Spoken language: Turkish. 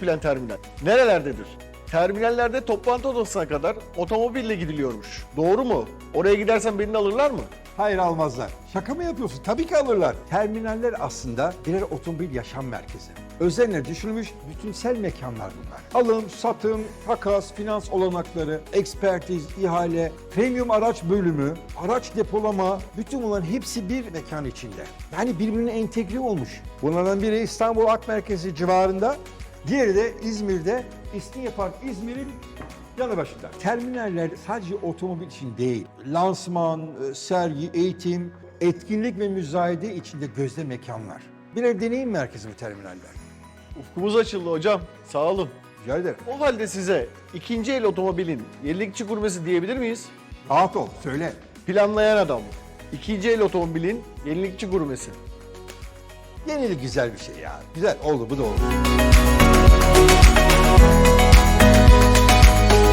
gelen terminal nerelerdedir? Terminallerde toplantı odasına kadar otomobille gidiliyormuş. Doğru mu? Oraya gidersen beni alırlar mı? Hayır almazlar. Şaka mı yapıyorsun? Tabii ki alırlar. Terminaller aslında birer otomobil yaşam merkezi. Özenle düşünülmüş bütünsel mekanlar bunlar. Alım, satım, takas, finans olanakları, ekspertiz, ihale, premium araç bölümü, araç depolama, bütün bunların hepsi bir mekan içinde. Yani birbirine entegre olmuş. Bunlardan biri İstanbul Ak Merkezi civarında, diğeri de İzmir'de İstinye Park İzmir'in yanı başında. Terminaller sadece otomobil için değil, lansman, e, sergi, eğitim, etkinlik ve müzayede içinde gözde mekanlar. Birer deneyim merkezi bu terminaller. Ufkumuz açıldı hocam. Sağ olun. Rica ederim. O halde size ikinci el otomobilin yenilikçi gurmesi diyebilir miyiz? Rahat ol, söyle. Planlayan adam. İkinci el otomobilin yenilikçi gurmesi. Yenilik güzel bir şey ya. Güzel, oldu bu da oldu.